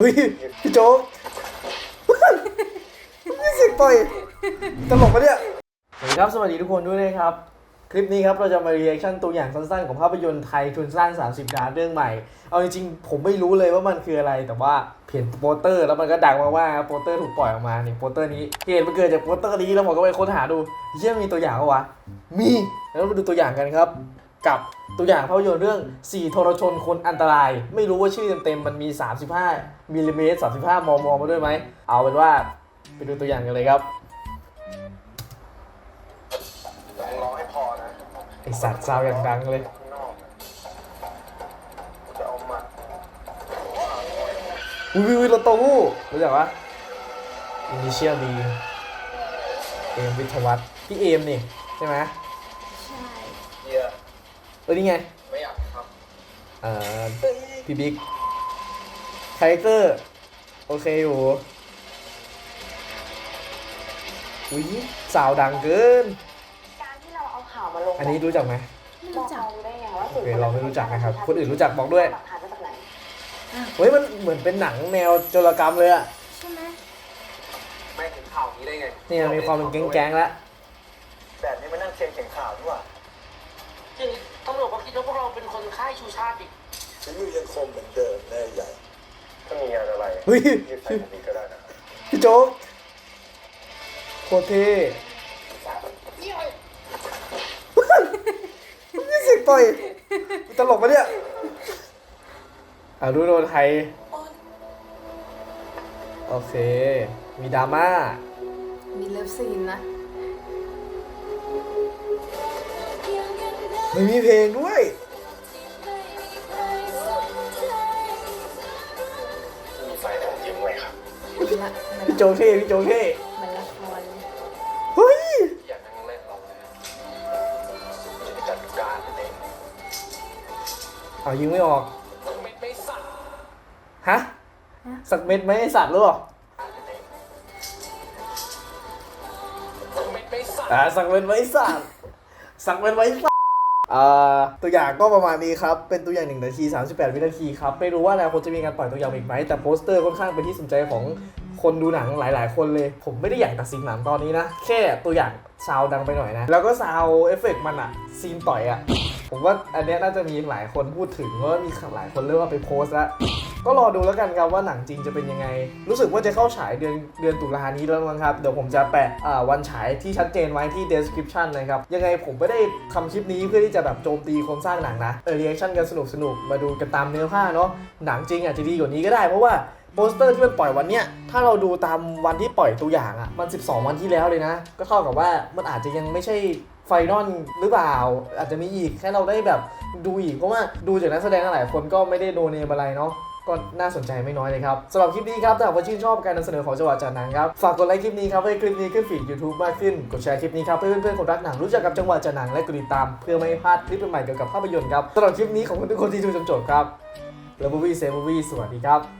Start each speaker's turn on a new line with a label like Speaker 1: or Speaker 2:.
Speaker 1: เฮ้ยพี่โจ๊กนี่เสียงต่อยตลกปะเนี่ยสวัสดีครับสวัสดีทุกคนด้วยนะครับ คลิปนี้ครับเราจะมา r ี a c ชั่นตัวอย่างสั้นๆ ของภาพยนตร์ไทยทุนสร้าง 30ล้านเรื่องใหม่ เอาจริงๆ ผมไม่รู้เลยว่ามันคืออะไรแต่ว่าเห็นโปสเตอร์ แล้วมันก็ดังมากว่าโปสเตอร์ถูกปล่อยออกมานี่โปสเตอร์นี้เหตุมันเกิดจากโปสเตอร์นี้แล้วผมก็ไปค้นหาดูเชื่อมีตัวอย่างปะวะมีแล้วมาดูตัวอย่างกันครับ กับตัวอย่างภาพยนตร์เรื่อง4โทรชนคนอันตราย ไม่รู้ว่าชื่อเต็มๆมันมี 35มิลลิเมตร35 มม มาด้วยไหม เอาเป็นว่าไปดูตัวอย่างกันเลยครับ
Speaker 2: ต้องรอให้พอนะ
Speaker 1: ไอสัตว์ซาวอย่างดังเลย
Speaker 2: จะเอามัด
Speaker 1: วิววิวรถโต้หู้รู้จักปะอินิเชียลดีเอมวิทยวัฒน์พี่เอมนี่ ใช่ไหม ออนี่ไง
Speaker 2: ไม่อยากท
Speaker 1: เอ่อพี่บิ๊กคาแรคเตอร์ โอเคอยู่อุ้ยสาวดังเกิน
Speaker 3: การที่เราเอาข่าวมาลง
Speaker 1: อันนี้รู้จักไหม
Speaker 4: ไม่
Speaker 3: บอ
Speaker 4: รู้
Speaker 3: ก
Speaker 4: จัก
Speaker 3: เราได้ไงว่า
Speaker 1: โอเคเราไม่รู้จักนะครับ คนอื่นรู้จักบอกด้วย
Speaker 3: หลักฐานมาจากไหน
Speaker 1: เฮ้ยมันเหมือนเป็นหนังแนวโจรกรรมเลยอะ
Speaker 4: ใช่ไหมำ
Speaker 2: ไม่ถึงข่าวนี้ได้ไง
Speaker 1: เนี่ยมีความเป็นแก๊งๆแล้ว
Speaker 2: แบบนี้มานั่งเชียงเขียงข่าวดีกว่า
Speaker 5: อย่างนี้ ตำรวจเขาคิดว่าพวกเราเป็นคนค่ายชูชาติอีก
Speaker 6: ชีวิตยังคงเหมือนเดิมแน่ใหญ่
Speaker 2: ถ้ามีงานอะไร
Speaker 1: เฮ้ย
Speaker 2: ยืดใส่ผมอีกก็ได้นะครับ
Speaker 1: พี่โจ๊กโคตรเท่นี่เสียงต่อยตลกปะเนี่ยอ่าดูโดนไทย โอเค มีดราม่า
Speaker 4: มีเลิฟซีนนะ
Speaker 1: ไม่มีเพลงด้วย
Speaker 2: มีไฟผมยิ้มไว้ครับ
Speaker 4: มันละมัน
Speaker 1: พี่โจ๊กเท่พี่โจ๊กเท่
Speaker 4: มันละคร
Speaker 1: เฮ้ย
Speaker 2: อย่านั่งเล่นเราเลยจะไปจัดการเอง
Speaker 1: เอายิงไม่ออก
Speaker 2: ไม่ไม่สั่น
Speaker 1: ฮะ สักเม็ดไหมไอสัตว์หรือเปล่า
Speaker 2: ไม่ไม่สั่น
Speaker 1: อ่าสักเป็นไว้สัตว์สักเป็นไว้สัตว์อ่า ตัวอย่างก็ประมาณนี้ครับ เป็นตัวอย่าง 1 นาที 38 วินาทีครับ ไม่รู้ว่าอนาคตจะมีการปล่อยตัวอย่างอีกไหม แต่โปสเตอร์ค่อนข้างเป็นที่สนใจของคนดูหนังหลาย ๆ คนเลย ผมไม่ได้อยากตัดสินหนังตอนนี้นะ แค่ตัวอย่างซาวดังไปหน่อยนะ แล้วก็ซาวเอฟเฟกต์มันอะซีนต่อยอะผมว่าอันเนี้ยน่าจะมีหลายคนพูดถึงเพราะว่ามีหลายคนเริ่มมาไปโพสแล้ว ก็รอดูแล้วกันครับว่าหนังจริงจะเป็นยังไง รู้สึกว่าจะเข้าฉายเดือนเดือนตุลานี้แล้วมั้งครับ เดี๋ยวผมจะแปะวันฉายที่ชัดเจนไว้ที่ description นะครับ ยังไงผมไม่ได้ทำคลิปนี้เพื่อที่จะแบบโจมตีคนสร้างหนังนะ เออ reaction กันสนุกสนุกมาดูกันตามเนื้อผ้าเนาะ หนังจริงอาจจะดีกว่านี้ก็ได้เพราะว่าโปสเตอร์ที่มันปล่อยวันเนี้ย ถ้าเราดูตามวันที่ปล่อยตัวอย่างอะ่ะ มัน 12 วันที่แล้วเลยนะ ก็เท่ากับว่ามันอาจจะยังไม่ใช่ไฟนอลหรือเปล่า อาจจะมีอีกแค่เราได้แบบดูอีกเพราะว่าดูจากนักแสดงหลายคนก็ไม่ได้โดเนมอะไรเนาะ ก็น่าสนใจไม่น้อยเลยครับสำหรับคลิปนี้ครับถ้าหากว่าชื่นชอบการนำเสนอของจังหวัดจันท์หนังครับฝากกดไลค์คลิปนี้ครับให้คลิปนี้ขึ้นฟีด YouTube มากขึ้นกดแชร์คลิปนี้ครับเพื่อเพื่อนๆคนรักหนังรู้จักกับจังหวัดจันท์หนังและกดติดตาม เพื่อไม่พลาดคลิปใหม่เกี่ยวกับภาพยนตร์ครับสำหรับคลิปนี้ขอบคุณทุกคนที่ดูจนจบครับแล้วบูบี้เซบูบี้สวัสดีครับ